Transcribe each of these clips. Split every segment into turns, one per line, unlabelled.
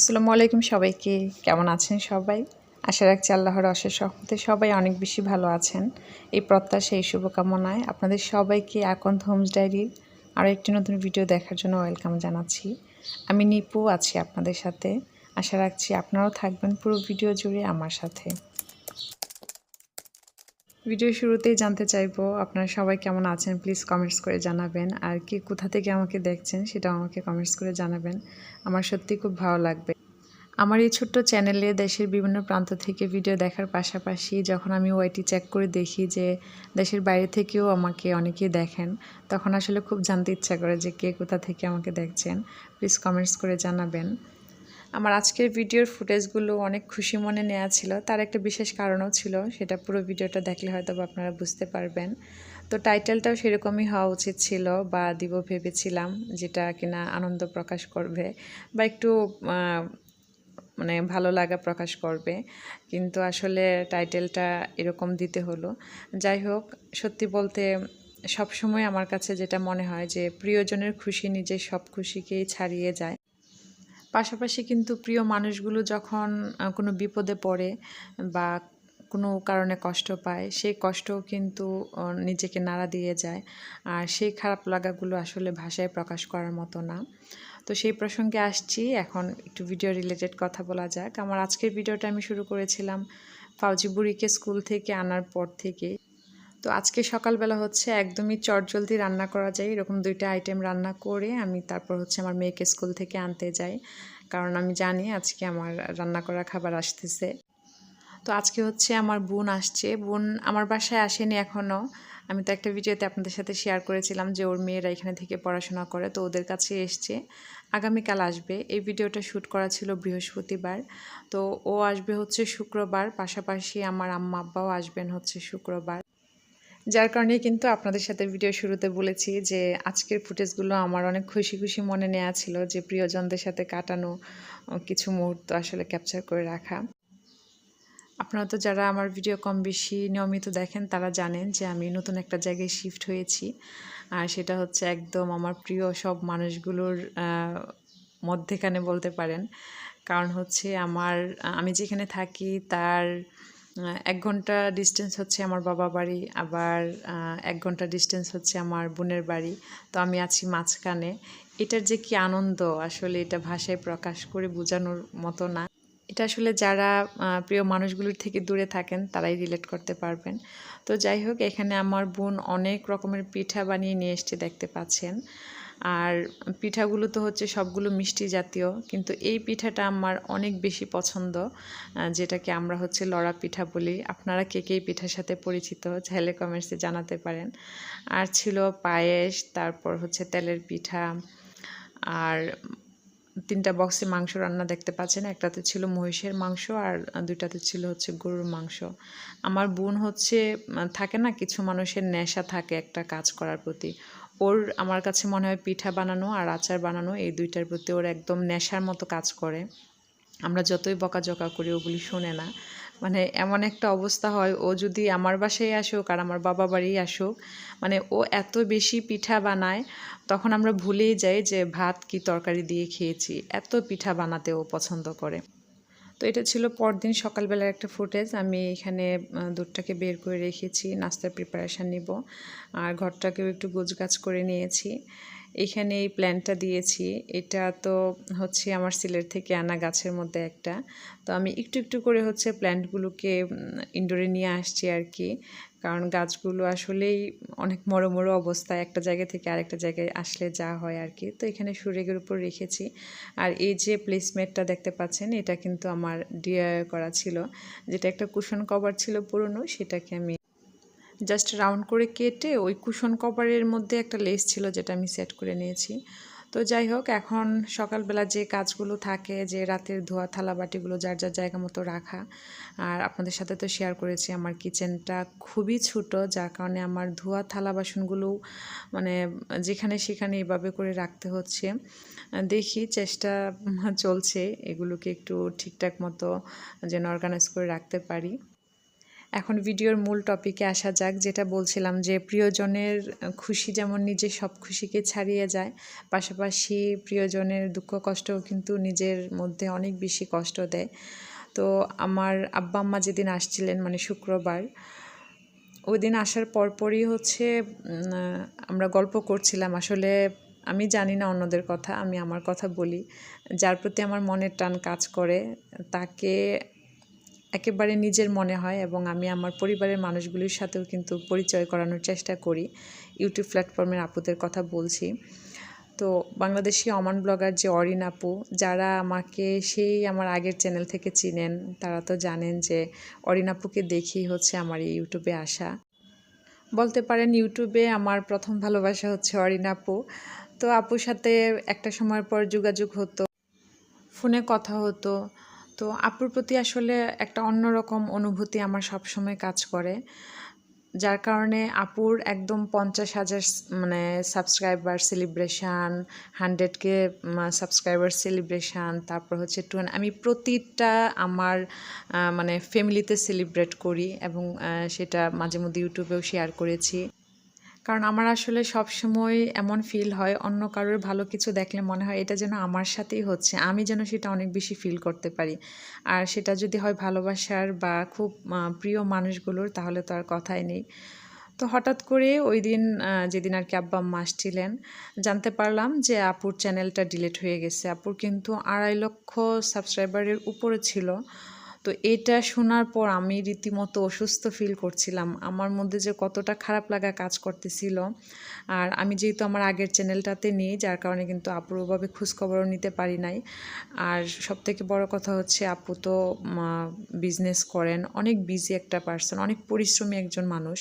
আসসালামু আলাইকুম সবাইকে। কেমন আছেন সবাই? আশা রাখছি আল্লাহর অশেষ রহমতে সবাই অনেক বেশি ভালো আছেন। এই প্রত্যাশা, এই শুভকামনায় আপনাদের সবাইকে আকন্ত হোমস ডায়েরির আরও একটি নতুন ভিডিও দেখার জন্য ওয়েলকাম জানাচ্ছি। আমি নিপু আছি আপনাদের সাথে। আশা রাখছি আপনারাও থাকবেন পুরো ভিডিও জুড়ে আমার সাথে। ভিডিও শুরুতেই জানতে চাইব, আপনারা সবাই কেমন আছেন? প্লিজ কমেন্টস করে জানাবেন। আর কি কোথা থেকে আমাকে দেখছেন, সেটাও আমাকে কমেন্টস করে জানাবেন। আমার সত্যি খুব ভালো লাগবে। আমার এই ছোট্ট চ্যানেলে দেশের বিভিন্ন প্রান্ত থেকে ভিডিও দেখার পাশাপাশি যখন আমি ওয়াইটি চেক করে দেখি যে দেশের বাইরে থেকেও আমাকে অনেকেই দেখেন, তখন আসলে খুব জানতে ইচ্ছা করে যে কে কোথা থেকে আমাকে দেখছেন। প্লিজ কমেন্টস করে জানাবেন। আমার আজকের ভিডিওর ফুটেজগুলো অনেক খুশি মনে নেওয়া ছিল। তার একটা বিশেষ কারণও ছিল, সেটা পুরো ভিডিওটা দেখলে হয়তো আপনারা বুঝতে পারবেন। তো টাইটেলটাও সেরকমই হওয়া উচিত ছিল বা দিব ভেবেছিলাম যেটা কিনা আনন্দ প্রকাশ করবে বা একটু মানে ভালো লাগা প্রকাশ করবে। কিন্তু আসলে টাইটেলটা এরকম দিতে হলো। যাই হোক, সত্যি বলতে সবসময় আমার কাছে যেটা মনে হয় যে প্রিয়জনের খুশি নিজের সব খুশিকেই ছাড়িয়ে যায়। পাশাপাশি কিন্তু প্রিয় মানুষগুলো যখন কোনো বিপদে পড়ে বা কোনো কারণে কষ্ট পায় সেই কষ্টও কিন্তু নিজেকে নাড়া দিয়ে যায়। আর সেই খারাপ লাগাগুলো আসলে ভাষায় প্রকাশ করার মতো না। তো সেই প্রসঙ্গে আসছি, এখন একটু ভিডিও রিলেটেড কথা বলা যাক। আমার আজকের ভিডিওটা আমি শুরু করেছিলাম ফাউজি বুড়িকে স্কুল থেকে আনার পর থেকে তো আজকে সকালবেলা হচ্ছে একদমই চটজলদি রান্না করা যায়। এরকম দুইটা আইটেম রান্না করে আমি তারপর হচ্ছে আমার মেয়েকে স্কুল থেকে আনতে যাই। কারণ আমি জানি আজকে আমার রান্না করা খাবার আসতেছে। তো আজকে হচ্ছে আমার বোন আসছে। বোন আমার বাসায় আসেনি এখনও আমি তো একটা ভিডিওতে আপনাদের সাথে শেয়ার করেছিলাম যে ওর মেয়েরা এখানে থেকে পড়াশোনা করে, তো ওদের কাছে এসছে। আগামীকাল আসবে। এই ভিডিওটা শ্যুট করা ছিল বৃহস্পতিবার। তো ও আসবে হচ্ছে শুক্রবার। পাশাপাশি আমার আম্মা আব্বাও আসবেন হচ্ছে শুক্রবার। যার কারণে কিন্তু আপনাদের সাথে ভিডিও শুরুতে বলেছি যে আজকের ফুটেজগুলো আমার অনেক খুশি খুশি মনে নেওয়া ছিল যে প্রিয়জনদের সাথে কাটানো কিছু মুহূর্ত আসলে ক্যাপচার করে রাখা। আপনারা তো যারা আমার ভিডিও কম বেশি নিয়মিত দেখেন, তারা জানেন যে আমি নতুন একটা জায়গায় শিফট হয়েছি। আর সেটা হচ্ছে একদম আমার প্রিয় সব মানুষগুলোর মধ্যেখানে বলতে পারেন। কারণ হচ্ছে আমার আমি যেখানে থাকি তার এক ঘণ্টা ডিস্টেন্স হচ্ছে আমার বাবা বাড়ি, আবার এক ঘণ্টা ডিস্টেন্স হচ্ছে আমার বোনের বাড়ি। তো আমি আছি মাঝখানে। এটার যে কি আনন্দ, আসলে এটা ভাষায় প্রকাশ করে বোঝানোর মতো না। এটা আসলে যারা প্রিয় মানুষগুলোর থেকে দূরে থাকেন, তারাই রিলেট করতে পারবেন। তো যাই হোক, এখানে আমার বোন অনেক রকমের পিঠা বানিয়ে নিয়ে এসছে, দেখতে পাচ্ছেন। আর পিঠাগুলো তো হচ্ছে সবগুলো মিষ্টি জাতীয়, কিন্তু এই পিঠাটা আমার অনেক বেশি পছন্দ যেটাকে আমরা হচ্ছে লড়া পিঠা বলি। আপনারা কে কে পিঠার সাথে পরিচিত চাইলে কমেন্টসে জানাতে পারেন। আর ছিল পায়েস, তারপর হচ্ছে তেলের পিঠা, আর তিনটা বক্সে মাংস রান্না দেখতে পাচ্ছেন। একটাতে ছিল মহিষের মাংস আর দুইটাতে ছিল হচ্ছে গরুর মাংস। আমার বোন হচ্ছে, থাকে না, কিছু মানুষের নেশা থাকে একটা কাজ করার প্রতি। ওর আমার কাছে মনে হয় পিঠা বানানো আর আচার বানানো এই দুইটার প্রতি ওর একদম নেশার মতো কাজ করে। আমরা যতই বকাঝকা করি, ওগুলি শোনে না। মানে এমন একটা অবস্থা হয়, ও যদি আমার বাসায় আসুক আর আমার বাবা বাড়ি আসুক মানে ও এত বেশি পিঠা বানায়, তখন আমরা ভুলেই যাই যে ভাত কি তরকারি দিয়ে খেয়েছি। এত পিঠা বানাতে ও পছন্দ করে। তো এটা ছিল পরদিন সকালবেলার একটা ফুটেজ। আমি এখানে দুধটাকে বের করে রেখেছি, নাস্তার প্রিপারেশান নিব। আর ঘরটাকেও একটু গোছগাছ করে নিয়েছি। এখানে এই প্ল্যানটা দিয়েছি। এটা তো হচ্ছে আমার সিলের থেকে আনা গাছের মধ্যে একটা। তো আমি একটু একটু করে হচ্ছে প্ল্যান্টগুলোকে ইনডোরে নিয়ে আসছি আর কি। কারণ গাছগুলো আসলেই অনেক মরো মরো অবস্থায় একটা জায়গা থেকে আরেকটা জায়গায় আসলে যা হয় আর কি। তো এখানে সুরেগের উপর রেখেছি। আর এই যে প্লেসমেটটা দেখতে পাচ্ছেন, এটা কিন্তু আমার ডিআই করা ছিল। যেটা একটা কুশন কভার ছিল পুরনো, সেটাকে আমি জাস্ট রাউন্ড করে কেটে ওই কুশন কভারের মধ্যে একটা লেস ছিল, যেটা আমি সেট করে নিয়েছি। তো যাই হোক, এখন সকালবেলা যে কাজগুলো থাকে, যে রাতের ধোয়া, থালা, বাটিগুলো যার যার জায়গা মতো রাখা। আর আপনাদের সাথে তো শেয়ার করেছি, আমার কিচেনটা খুবই ছোট, যার কারণে আমার ধোয়া, থালা, বাসনগুলো মানে যেখানে সেখানে এভাবে করে রাখতে হচ্ছে। দেখি চেষ্টা চলছে, এগুলোকে একটু ঠিকঠাক মতো যেন অর্গানাইজ করে রাখতে পারি। এখন ভিডিওর মূল টপিকে আসা যাক, যেটা বলছিলাম যে প্রিয়জনের খুশি যেমন নিজের সব খুশিকে ছাড়িয়ে যায়, পাশাপাশি প্রিয়জনের দুঃখ কষ্টও কিন্তু নিজের মধ্যে অনেক বেশি কষ্ট দেয়। তো আমার আব্বা আম্মা যেদিন আসছিলেন মানে শুক্রবার ওই দিন আসার পরপরই হচ্ছে আমরা গল্প করছিলাম। আসলে আমি জানি না অন্যদের কথা, আমি আমার কথা বলি। যার প্রতি আমার মনের টান কাজ করে, তাকে একেবারে নিজের মনে হয় এবং আমি আমার পরিবারের মানুষগুলির সাথেও কিন্তু পরিচয় করানোর চেষ্টা করি। ইউটিউব প্ল্যাটফর্মের আপুদের কথা বলছি। তো বাংলাদেশি অমান ব্লগার যে অরিন আপু, যারা আমাকে সেই আমার আগের চ্যানেল থেকে চিনেন, তারা তো জানেন যে অরিন আপুকে দেখেই হচ্ছে আমার এই ইউটিউবে আসা। বলতে পারেন ইউটিউবে আমার প্রথম ভালোবাসা হচ্ছে অরিন আপু। তো আপুর সাথে একটা সময় পর যোগাযোগ হতো, ফোনে কথা হতো তো আপুর প্রতি আসলে একটা অন্যরকম অনুভূতি আমার সবসময় কাজ করে। যার কারণে আপুর একদম পঞ্চাশ হাজার মানে সাবস্ক্রাইবার সেলিব্রেশান হান্ড্রেডকে সাবস্ক্রাইবার সেলিব্রেশান তারপর হচ্ছে টু আমি প্রতিটা আমার মানে ফ্যামিলিতে সেলিব্রেট করি এবং সেটা মাঝে মধ্যে ইউটিউবেও শেয়ার করেছি। কারণ আমার আসলে সব সময় এমন ফিল হয়, অন্য কারোর ভালো কিছু দেখলে মনে হয় এটা যেন আমার সাথেই হচ্ছে। আমি যেন সেটা অনেক বেশি ফিল করতে পারি। আর সেটা যদি হয় ভালোবাসার বা খুব প্রিয় মানুষগুলোর, তাহলে তো আর কথাই নেই। তো হঠাৎ করে ওই দিন যেদিন আর কি আব্বা আম্মা জানতে পারলাম যে আপুর চ্যানেলটা ডিলিট হয়ে গেছে। আপুর কিন্তু আড়াই লক্ষ সাবস্ক্রাইবারের উপরে ছিল। তো এটা শোনার পর আমি রীতিমতো অসুস্থ ফিল করছিলাম। আমার মধ্যে যে কতটা খারাপ লাগা কাজ করতেছিল। আর আমি যেহেতু আমার আগের চ্যানেলটাতে নেই, যার কারণে কিন্তু আপুর ওভাবে খোঁজখবরও নিতে পারি নাই। আর সবথেকে বড় কথা হচ্ছে, আপু তো বিজনেস করেন। অনেক বিজি একটা পার্সন অনেক পরিশ্রমী একজন মানুষ।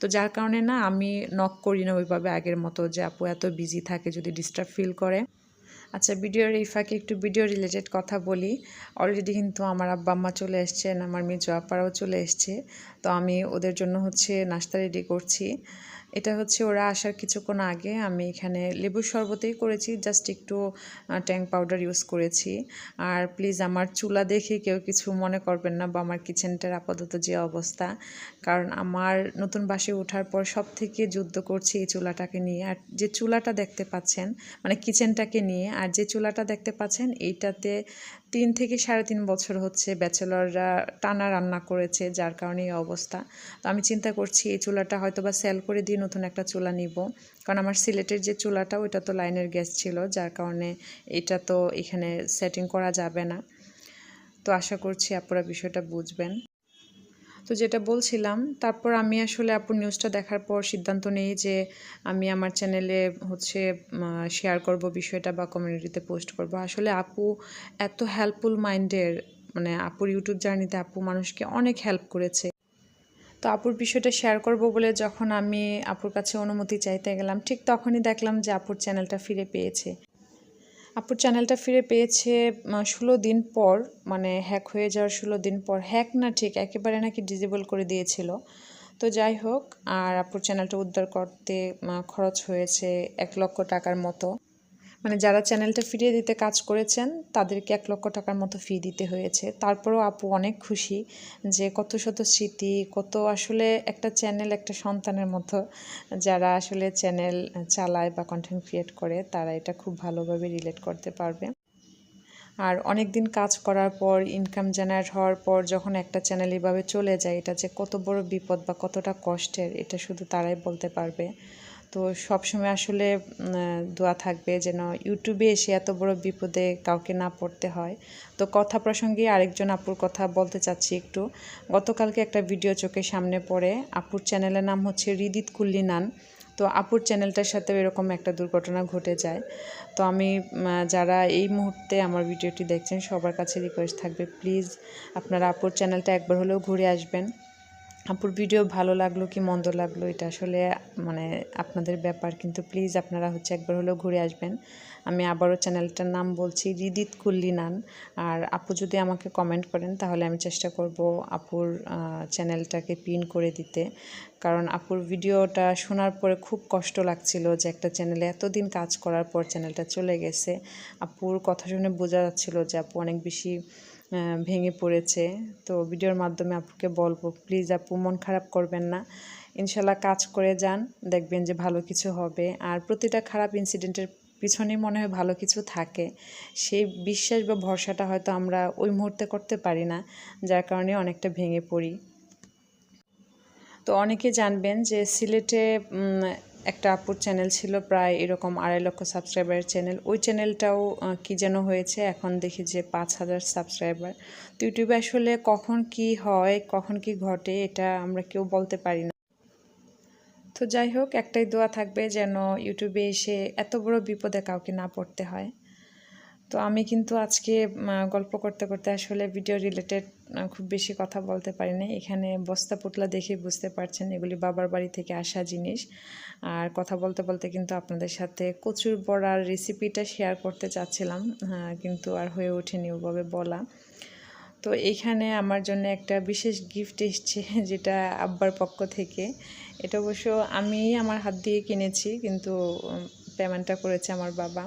তো যার কারণে না, আমি নক করি না ওইভাবে আগের মতো যে আপু এত বিজি থাকে, যদি ডিস্টার্ব ফিল করে। আচ্ছা ভিডিওর এই ফাঁকে একটু ভিডিও রিলেটেড কথা বলি। অলরেডি কিন্তু আমার আব্বা, আম্মা চলে এসছেন, আমার মেজো আপারাও চলে এসছে। তো আমি ওদের জন্য হচ্ছে নাস্তা রেডি করছি। এটা হচ্ছে ওরা আসার কিছুক্ষণ আগে আমি এখানে লেবুর শরবতেই করেছি জাস্ট একটু ট্যাং পাউডার ইউজ করেছি। আর প্লিজ আমার চুলা দেখে কেউ কিছু মনে করবেন না বা আমার কিচেনটার আপাতত যে অবস্থা। কারণ আমার নতুন বাসে ওঠার পর সব থেকে যুদ্ধ করছি এই চুলাটাকে নিয়ে। আর যে চুলাটা দেখতে পাচ্ছেন মানে কিচেনটাকে নিয়ে, আর যে চুলাটা দেখতে পাচ্ছেন, এইটাতে তিন থেকে সাড়ে তিন বছর হচ্ছে ব্যাচেলররা টানা রান্না করেছে, যার কারণে এই অবস্থা। তো আমি চিন্তা করছি এই চুলাটা হয়তো বা সেল করে দিয়ে নতুন একটা চুলা নিব। কারণ আমার সিলেটের যে চুলাটা, ওইটা তো লাইনের গ্যাস ছিল, যার কারণে এটা তো এখানে সেটিং করা যাবে না। তো আশা করছি আপনারা বিষয়টা বুঝবেন। তো যেটা বলছিলাম, তারপর আমি আসলে আপুর নিউজটা দেখার পর সিদ্ধান্ত নেই যে আমি আমার চ্যানেলে হচ্ছে শেয়ার করব বিষয়টা বা কমিউনিটিতে পোস্ট করব। আসলে আপু এত হেল্পফুল মাইন্ডের মানে আপুর ইউটিউব জার্নিতে আপু মানুষকে অনেক হেল্প করেছে। তো আপুর বিষয়টা শেয়ার করব বলে যখন আমি আপুর কাছে অনুমতি চাইতে গেলাম, ঠিক তখনই দেখলাম যে আপুর চ্যানেলটা ফিরে পেয়েছে। আপুর চ্যানেলটা ফিরে পেয়েছে ষোলো দিন পর মানে হ্যাক হয়ে যাওয়ার ষোলো দিন পর। হ্যাক না ঠিক, একেবারে নাকি ডিজেবল করে দিয়েছিল। তো যাই হোক, আর আপুর চ্যানেলটা উদ্ধার করতে খরচ হয়েছে এক লক্ষ টাকার মতো। মানে যারা চ্যানেলটা ফিরিয়ে দিতে কাজ করেছেন, তাদেরকে এক লক্ষ টাকার মতো ফি দিতে হয়েছে। তারপরেও আপু অনেক খুশি যে কত শত স্মৃতি, কত আসলে একটা চ্যানেল একটা সন্তানের মতো যারা আসলে চ্যানেল চালায় বা কন্টেন্ট ক্রিয়েট করে, তারা এটা খুব ভালোভাবে রিলেট করতে পারবে। আর অনেক দিন কাজ করার পর ইনকাম জেনারেট হওয়ার পর যখন একটা চ্যানেল এভাবে চলে যায়, এটা যে কত বড় বিপদ বা কতটা কষ্টের, এটা শুধু তারাই বলতে পারবে। তো সবসময় আসলে দোয়া থাকবে যেন ইউটিউবে এসে এত বড় বিপদে কাউকে না পড়তে হয়। তো কথা প্রসঙ্গে আরেকজন আপুর কথা বলতে চাচ্ছি একটু। গতকালকে একটা ভিডিও চোখের সামনে পড়ে। আপুর চ্যানেলের নাম হচ্ছে রিদিত কুল্লিনান তো আপুর চ্যানেলটার সাথেও এরকম একটা দুর্ঘটনা ঘটে যায়। তো আমি যারা এই মুহূর্তে আমার ভিডিওটি দেখছেন, সবার কাছে রিকোয়েস্ট থাকবে প্লিজ আপনারা আপুর চ্যানেলটা একবার হলেও ঘুরে আসবেন। আপুর ভিডিও ভালো লাগল কি মন্দ লাগল, এটা আসলে মানে আপনাদের ব্যাপার, কিন্তু প্লিজ আপনারা হচ্ছে একবার হলেও ঘুরে আসবেন। আমি আবারও চ্যানেলটার নাম বলছি, রিদিত কুল্লি নান আর আপু যদি আমাকে কমেন্ট করেন, তাহলে আমি চেষ্টা করব আপুর চ্যানেলটাকে পিন করে দিতে। কারণ আপুর ভিডিওটা শোনার পরে খুব কষ্ট লাগছিল যে একটা চ্যানেলে এতদিন কাজ করার পর চ্যানেলটা চলে গেছে। আপুর কথা শুনে বোঝা যাচ্ছিল যে আপু অনেক বেশি ভেঙে পড়েছে। তো ভিডিওর মাধ্যমে আপুকে বলব প্লিজ আপু, মন খারাপ করবেন না। ইনশাল্লাহ কাজ করে যান, দেখবেন যে ভালো কিছু হবে। আর প্রতিটা খারাপ ইনসিডেন্টের পিছনে মনে হয় ভালো কিছু থাকে। সেই বিশ্বাস বা ভরসাটা হয়তো আমরা ওই মুহূর্তে করতে পারি না, যার কারণে অনেকটা ভেঙে পড়ি। তো অনেকে জানবেন যে সিলেটে একটা আপুর চ্যানেল ছিল প্রায় এরকম আড়াই লক্ষ সাবস্ক্রাইবারের চ্যানেল ওই চ্যানেলটাও কি যেন হয়েছে, এখন দেখি যে পাঁচ হাজার সাবস্ক্রাইবার তো ইউটিউবে আসলে কখন কি হয়, কখন কি ঘটে, এটা আমরা কেউ বলতে পারি না। তো যাই হোক, একটাই দোয়া থাকবে যেন ইউটিউবে এসে এত বড় বিপদে কাউকে না পড়তে হয়। তো আমি কিন্তু আজকে গল্প করতে করতে আসলে ভিডিও রিলেটেড খুব বেশি কথা বলতে পারি না। এখানে বস্তা পুতলা দেখে বুঝতে পারছেন এগুলি বাবার বাড়ি থেকে আসা জিনিস। আর কথা বলতে বলতে কিন্তু আপনাদের সাথে কচুর বড়ার রেসিপিটা শেয়ার করতে চাচ্ছিলাম হ্যাঁ, কিন্তু আর হয়ে ওঠেনি ওভাবে বলা। তো এইখানে আমার জন্য একটা বিশেষ গিফট এসছে যেটা আব্বার পক্ষ থেকে। এটা অবশ্য আমি আমার হাত দিয়ে কিনেছি কিন্তু পেমেন্টটা করেছে আমার বাবা।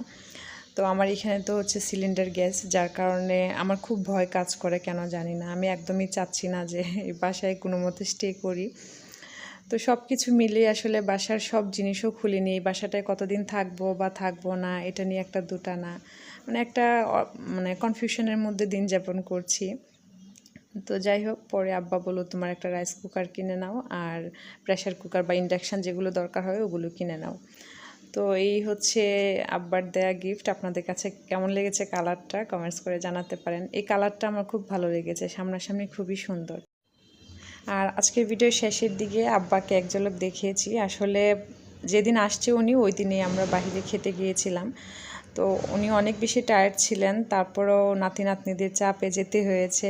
তো আমার এখানে তো হচ্ছে সিলিন্ডার গ্যাস যার কারণে আমার খুব ভয় কাজ করে, কেন জানি না। আমি একদমই চাচ্ছি না যে এই বাসায় কোনো মতে স্টে করি। তো সব কিছু মিলিয়ে আসলে বাসার সব জিনিসও খুলিনি এই বাসাটায় কতদিন থাকব বা থাকব না, এটা নিয়ে একটা দুটা না মানে একটা মানে কনফিউশনের মধ্যে দিন যাপন করছি। তো যাই হোক, পরে আব্বা বলল, তোমার একটা রাইস কুকার কিনে নাও, আর প্রেশার কুকার বা ইন্ডাকশান যেগুলো দরকার হয়, ওগুলো কিনে নাও। তো এই হচ্ছে আব্বার দেয়া গিফট আপনাদের কাছে কেমন লেগেছে কালারটা কমেন্টস করে জানাতে পারেন। এই কালারটা আমার খুব ভালো লেগেছে, সামনাসামনি খুবই সুন্দর। আর আজকের ভিডিও শেষের দিকে আব্বাকে এক ঝলক দেখিয়েছি। আসলে যেদিন আসছে উনি, ওই দিনেই আমরা বাইরে খেতে গিয়েছিলাম। তো উনি অনেক বেশি টায়ার্ড ছিলেন, তারপরও নাতি নাতনিদের চাপে যেতে হয়েছে।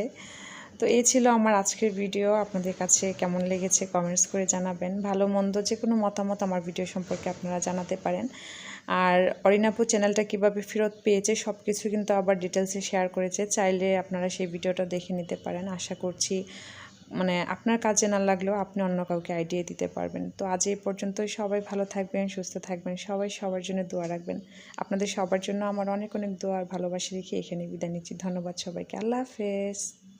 তো এই ছিল আমার আজকের ভিডিও আপনাদের কাছে কেমন লেগেছে কমেন্টস করে জানাবেন। ভালো, মন্দ যে কোনো মতামত আমার ভিডিও সম্পর্কে আপনারা জানাতে পারেন। আর অরিনাপু চ্যানেলটা কীভাবে ফেরত পেয়েছে সব কিছু কিন্তু আবার ডিটেলসে শেয়ার করেছে। চাইলে আপনারা সেই ভিডিওটা দেখে নিতে পারেন। আশা করছি মানে আপনার কাজে না লাগলেও আপনি অন্য কাউকে আইডিয়া দিতে পারবেন। তো আজ এই পর্যন্তই। সবাই ভালো থাকবেন, সুস্থ থাকবেন। সবাই সবার জন্য দোয়া রাখবেন। আপনাদের সবার জন্য আমার অনেক অনেক দোয়া আর ভালোবাসা রেখে এখানে বিদায় নিচ্ছি। ধন্যবাদ সবাইকে। আল্লাহ হাফেজ।